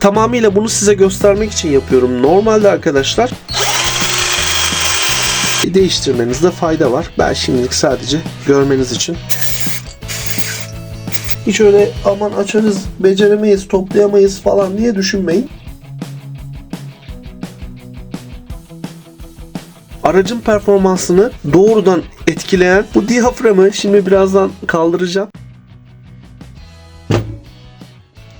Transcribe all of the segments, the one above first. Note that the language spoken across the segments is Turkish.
Tamamıyla bunu size göstermek için yapıyorum. Normalde arkadaşlar değiştirmenizde fayda var. Ben şimdilik sadece görmeniz için. Hiç öyle aman açarız, beceremeyiz, toplayamayız falan diye düşünmeyin. Aracın performansını doğrudan etkileyen bu diyaframı şimdi birazdan kaldıracağım.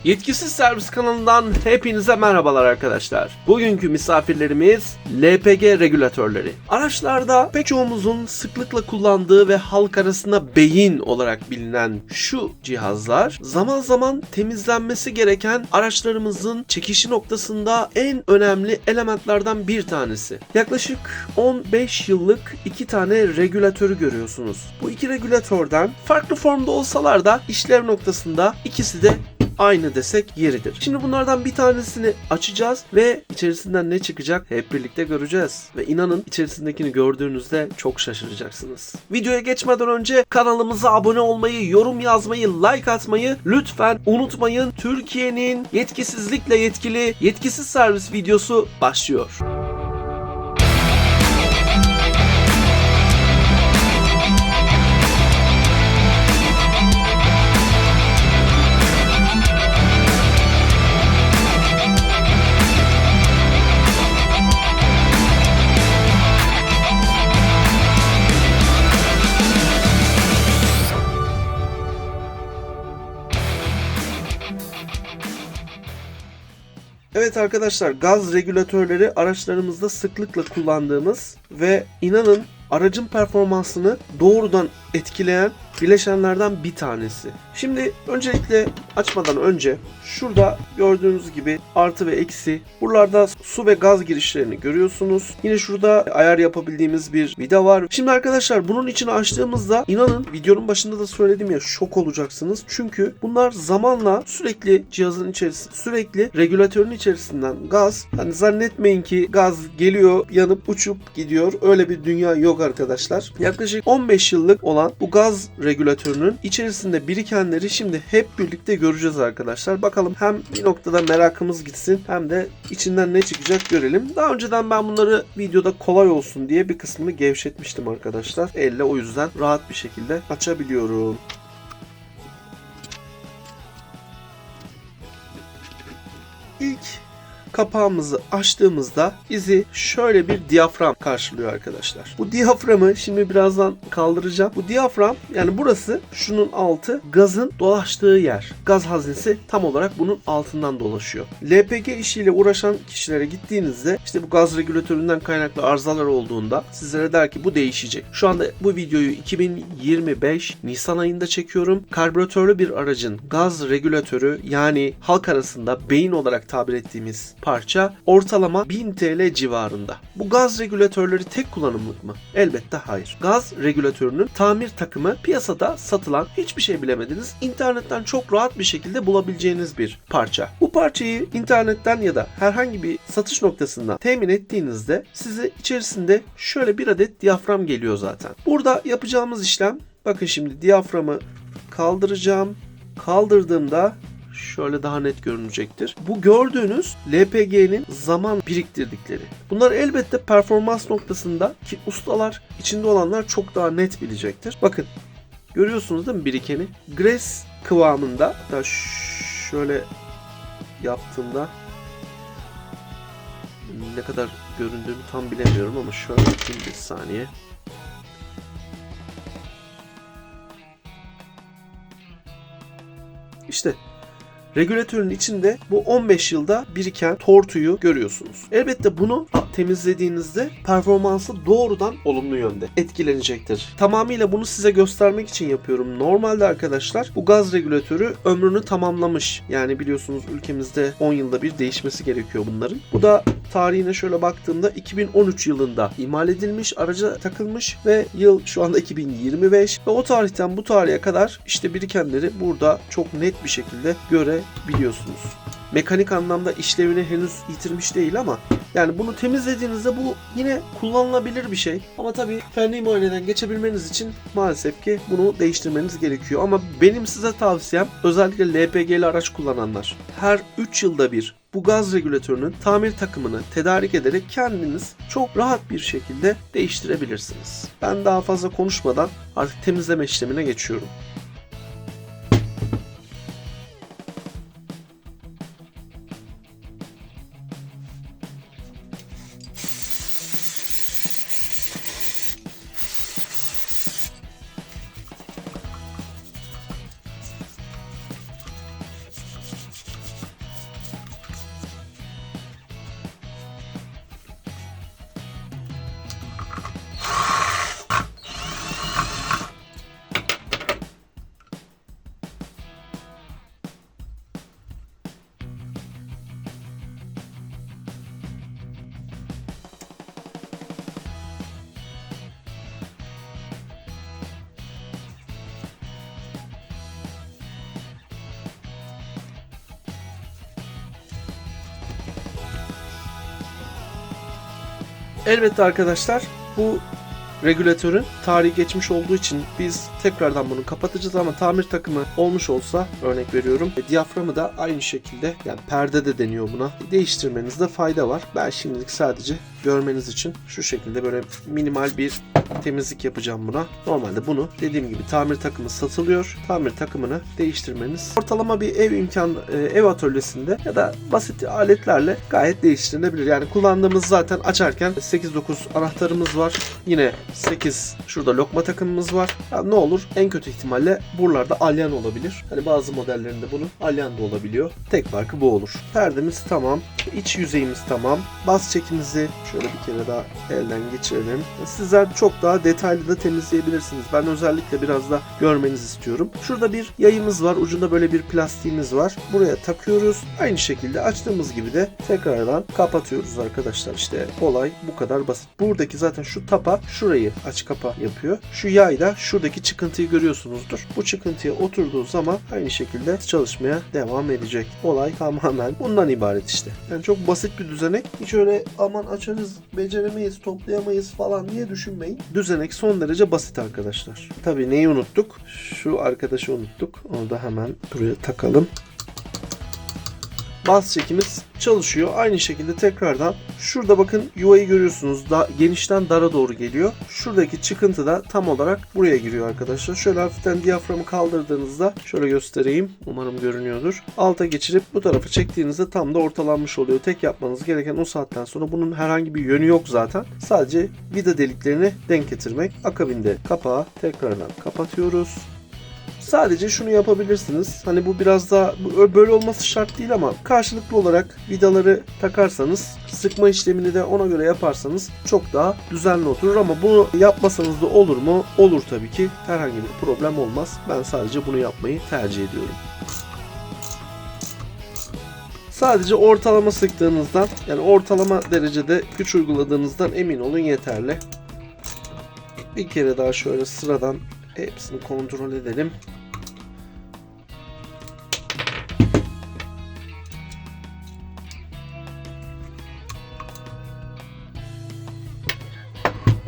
Yetkisiz Servis kanalından hepinize merhabalar arkadaşlar. Bugünkü misafirlerimiz LPG regülatörleri. Araçlarda pek çoğumuzun sıklıkla kullandığı ve halk arasında beyin olarak bilinen şu cihazlar zaman zaman temizlenmesi gereken araçlarımızın çekişi noktasında en önemli elementlerden bir tanesi. Yaklaşık 15 yıllık iki tane regülatörü görüyorsunuz. Bu iki regülatörden farklı formda olsalar da işlev noktasında ikisi de aynı desek yeridir. Şimdi bunlardan bir tanesini açacağız ve içerisinden ne çıkacak hep birlikte göreceğiz. Ve inanın içerisindekini gördüğünüzde çok şaşıracaksınız. Videoya geçmeden önce kanalımıza abone olmayı, yorum yazmayı, like atmayı lütfen unutmayın. Türkiye'nin yetkisizlikle yetkili yetkisiz servis videosu başlıyor. Arkadaşlar gaz regülatörleri araçlarımızda sıklıkla kullandığımız ve inanın aracın performansını doğrudan etkileyen bileşenlerden bir tanesi. Şimdi öncelikle açmadan önce şurada gördüğünüz gibi artı ve eksi buralarda su ve gaz girişlerini görüyorsunuz. Yine şurada ayar yapabildiğimiz bir vida var. Şimdi arkadaşlar bunun içini açtığımızda inanın videonun başında da söyledim ya şok olacaksınız. Çünkü bunlar zamanla sürekli cihazın içerisinde sürekli regülatörün içerisinden gaz hani zannetmeyin ki gaz geliyor yanıp uçup gidiyor. Öyle bir dünya yok arkadaşlar. Yaklaşık 15 yıllık olan bu gaz regülatörünün içerisinde birikenleri şimdi hep birlikte göreceğiz arkadaşlar. Bakalım hem bir noktada merakımız gitsin hem de içinden ne çıkacak görelim. Daha önceden ben bunları videoda kolay olsun diye bir kısmını gevşetmiştim arkadaşlar. Elle o yüzden rahat bir şekilde açabiliyorum. İlk kapağımızı açtığımızda bizi şöyle bir diyafram karşılıyor arkadaşlar. Bu diyaframı şimdi birazdan kaldıracağım. Bu diyafram yani burası şunun altı gazın dolaştığı yer. Gaz haznesi tam olarak bunun altından dolaşıyor. LPG işiyle uğraşan kişilere gittiğinizde işte bu gaz regülatöründen kaynaklı arızalar olduğunda sizlere der ki bu değişecek. Şu anda bu videoyu 2025 Nisan ayında çekiyorum. Karbüratörlü bir aracın gaz regülatörü yani halk arasında beyin olarak tabir ettiğimiz parça ortalama 1000 TL civarında. Bu gaz regülatörleri tek kullanımlık mı? Elbette hayır. Gaz regülatörünün tamir takımı piyasada satılan hiçbir şey bilemediniz. internetten çok rahat bir şekilde bulabileceğiniz bir parça. Bu parçayı internetten ya da herhangi bir satış noktasından temin ettiğinizde size içerisinde şöyle bir adet diyafram geliyor zaten. Burada yapacağımız işlem bakın şimdi diyaframı kaldıracağım. Kaldırdığımda şöyle daha net görünecektir. Bu gördüğünüz LPG'nin zaman biriktirdikleri. Bunlar elbette performans noktasında ki ustalar içinde olanlar çok daha net bilecektir. Bakın görüyorsunuz değil mi birikeni? Gres kıvamında hatta şöyle yaptığımda ne kadar göründüğünü tam bilemiyorum ama şöyle bir saniye. İşte regülatörün içinde bu 15 yılda biriken tortuyu görüyorsunuz. Elbette bunu temizlediğinizde performansı doğrudan olumlu yönde etkilenecektir. Tamamıyla bunu size göstermek için yapıyorum. Normalde arkadaşlar bu gaz regülatörü ömrünü tamamlamış. Yani biliyorsunuz ülkemizde 10 yılda bir değişmesi gerekiyor bunların. Bu da tarihine şöyle baktığımda 2013 yılında imal edilmiş, araca takılmış ve yıl şu anda 2025 ve o tarihten bu tarihe kadar işte birikenleri burada çok net bir şekilde görebiliyorsunuz. Mekanik anlamda işlevini henüz yitirmiş değil ama yani bunu temizlediğinizde bu yine kullanılabilir bir şey. Ama tabii fenli muayeneden geçebilmeniz için maalesef ki bunu değiştirmeniz gerekiyor. Ama benim size tavsiyem özellikle LPG'li araç kullananlar her 3 yılda bir bu gaz regülatörünün tamir takımını tedarik ederek kendiniz çok rahat bir şekilde değiştirebilirsiniz. Ben daha fazla konuşmadan artık temizleme işlemine geçiyorum. Elbette arkadaşlar bu regülatörün tarihi geçmiş olduğu için biz tekrardan bunu kapatacağız ama tamir takımı olmuş olsa örnek veriyorum e, diyaframı da aynı şekilde yani perde de deniyor buna değiştirmenizde fayda var. Ben şimdilik sadece görmeniz için şu şekilde böyle minimal bir temizlik yapacağım buna. Normalde bunu dediğim gibi tamir takımı satılıyor. Tamir takımını değiştirmeniz ortalama bir ev imkan e, ev atölyesinde ya da basit aletlerle gayet değiştirilebilir. Yani kullandığımız zaten açarken 8-9 anahtarımız var. Yine 8 şurada lokma takımımız var. Ya ne olur en kötü ihtimalle buralarda alyan olabilir. Hani bazı modellerinde bunun alyan da olabiliyor. Tek farkı bu olur. Perdemiz tamam. İç yüzeyimiz tamam. Bas çekimizi şöyle bir kere daha elden geçirelim. Sizler çok daha detaylı da temizleyebilirsiniz. Ben özellikle biraz da görmenizi istiyorum. Şurada bir yayımız var. Ucunda böyle bir plastiğimiz var. Buraya takıyoruz. Aynı şekilde açtığımız gibi de tekrardan kapatıyoruz arkadaşlar. İşte olay bu kadar basit. Buradaki zaten şu tapa şurayı aç kapa yapıyor. Şu yay da şuradaki çıkıntıyı görüyorsunuzdur. Bu çıkıntıya oturduğu zaman aynı şekilde çalışmaya devam edecek. Olay tamamen bundan ibaret işte. Yani çok basit bir düzenek. Hiç öyle aman açarız, beceremeyiz, toplayamayız falan diye düşünmeyin. Düzenek son derece basit arkadaşlar. Tabii neyi unuttuk? Şu arkadaşı unuttuk. Onu da hemen buraya takalım. Bas çekimiz çalışıyor. Aynı şekilde tekrardan şurada bakın yuvayı görüyorsunuz. Da, genişten dara doğru geliyor. Şuradaki çıkıntı da tam olarak buraya giriyor arkadaşlar. Şöyle hafiften diyaframı kaldırdığınızda şöyle göstereyim. Umarım görünüyordur. Alta geçirip bu tarafa çektiğinizde tam da ortalanmış oluyor. Tek yapmanız gereken o saatten sonra bunun herhangi bir yönü yok zaten. Sadece vida deliklerini denk getirmek. Akabinde kapağı tekrardan kapatıyoruz. Sadece şunu yapabilirsiniz. Hani bu biraz daha böyle olması şart değil ama karşılıklı olarak vidaları takarsanız sıkma işlemini de ona göre yaparsanız çok daha düzenli oturur ama bunu yapmasanız da olur mu? Olur tabii ki. Herhangi bir problem olmaz. Ben sadece bunu yapmayı tercih ediyorum. Sadece ortalama sıktığınızdan yani ortalama derecede güç uyguladığınızdan emin olun yeterli. Bir kere daha şöyle sıradan hepsini kontrol edelim.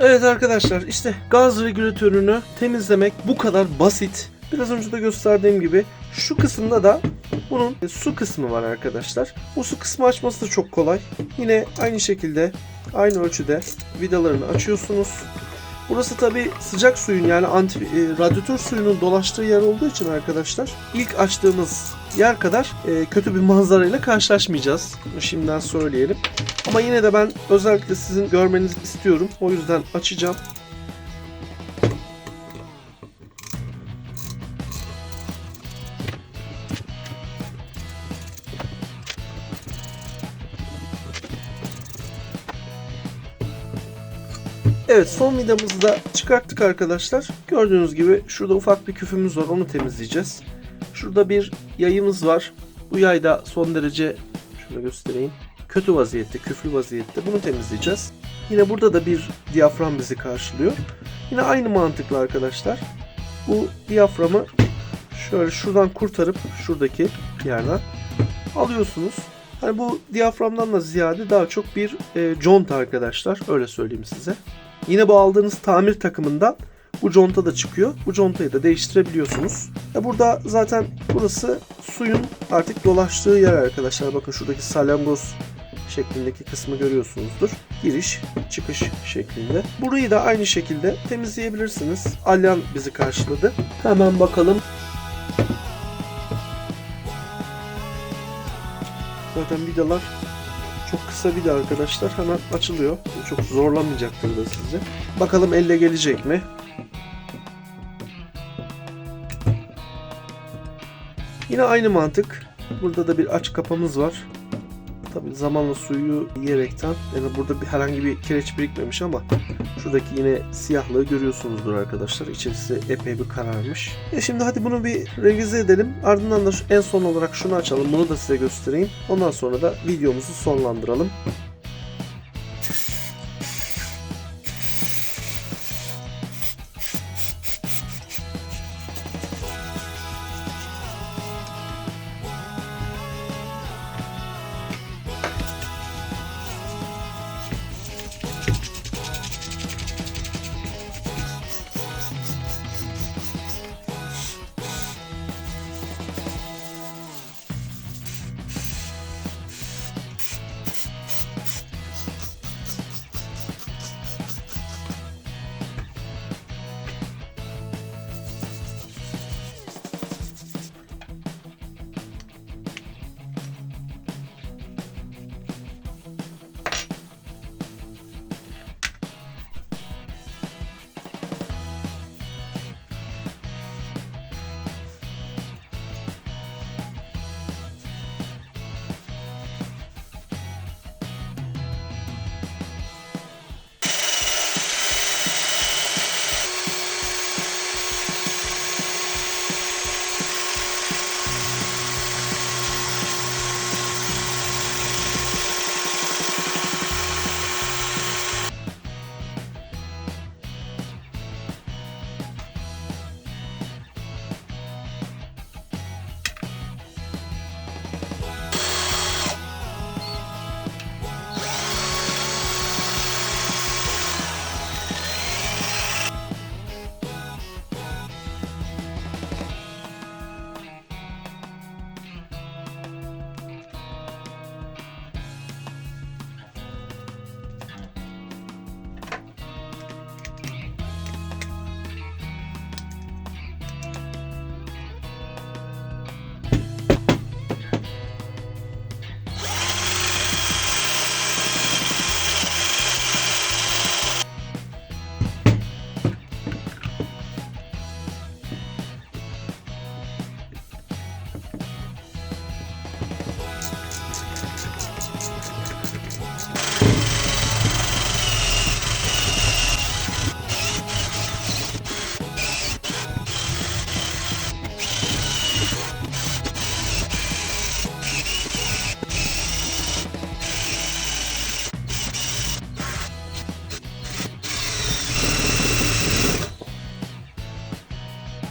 Evet arkadaşlar işte gaz regülatörünü temizlemek bu kadar basit. Biraz önce de gösterdiğim gibi şu kısımda da bunun su kısmı var arkadaşlar. Bu su kısmı açması da çok kolay. Yine aynı şekilde aynı ölçüde vidalarını açıyorsunuz. Burası tabi sıcak suyun yani anti, e, radyatör suyunun dolaştığı yer olduğu için arkadaşlar ilk açtığımız yer kadar e, kötü bir manzarayla karşılaşmayacağız. Şimdiden söyleyelim. Ama yine de ben özellikle sizin görmenizi istiyorum. O yüzden açacağım. Evet son vidamızı da çıkarttık arkadaşlar. Gördüğünüz gibi şurada ufak bir küfümüz var onu temizleyeceğiz. Şurada bir yayımız var. Bu yay da son derece şöyle göstereyim. Kötü vaziyette, küflü vaziyette. Bunu temizleyeceğiz. Yine burada da bir diyafram bizi karşılıyor. Yine aynı mantıkla arkadaşlar. Bu diyaframı şöyle şuradan kurtarıp şuradaki yerden alıyorsunuz. Hani bu diyaframdan da ziyade daha çok bir e, conta arkadaşlar. Öyle söyleyeyim size. Yine bu aldığınız tamir takımından Bu conta da çıkıyor. Bu contayı da değiştirebiliyorsunuz. E burada zaten burası suyun artık dolaştığı yer arkadaşlar. Bakın şuradaki salyangoz şeklindeki kısmı görüyorsunuzdur. Giriş, çıkış şeklinde. Burayı da aynı şekilde temizleyebilirsiniz. Alyan bizi karşıladı. Hemen bakalım. Zaten vidalar çok kısa vida arkadaşlar. Hemen açılıyor. Çok zorlamayacaktır da sizi. Bakalım elle gelecek mi? Yine aynı mantık. Burada da bir aç kapamız var. Tabi zamanla suyu yiyerekten yani burada bir herhangi bir kireç birikmemiş ama şuradaki yine siyahlığı görüyorsunuzdur arkadaşlar. İçerisi epey bir kararmış. E şimdi hadi bunu bir revize edelim. Ardından da en son olarak şunu açalım. Bunu da size göstereyim. Ondan sonra da videomuzu sonlandıralım.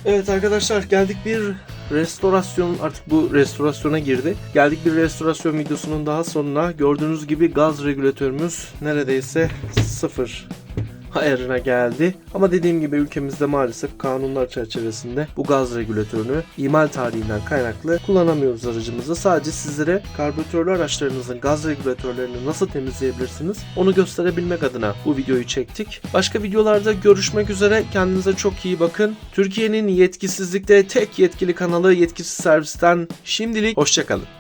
Evet arkadaşlar geldik bir restorasyon artık bu restorasyona girdi. Geldik bir restorasyon videosunun daha sonuna. Gördüğünüz gibi gaz regülatörümüz neredeyse sıfır ayarına geldi. Ama dediğim gibi ülkemizde maalesef kanunlar çerçevesinde bu gaz regülatörünü imal tarihinden kaynaklı kullanamıyoruz aracımızda. Sadece sizlere karbüratörlü araçlarınızın gaz regülatörlerini nasıl temizleyebilirsiniz onu gösterebilmek adına bu videoyu çektik. Başka videolarda görüşmek üzere. Kendinize çok iyi bakın. Türkiye'nin yetkisizlikte tek yetkili kanalı Yetkisiz Servis'ten şimdilik hoşçakalın.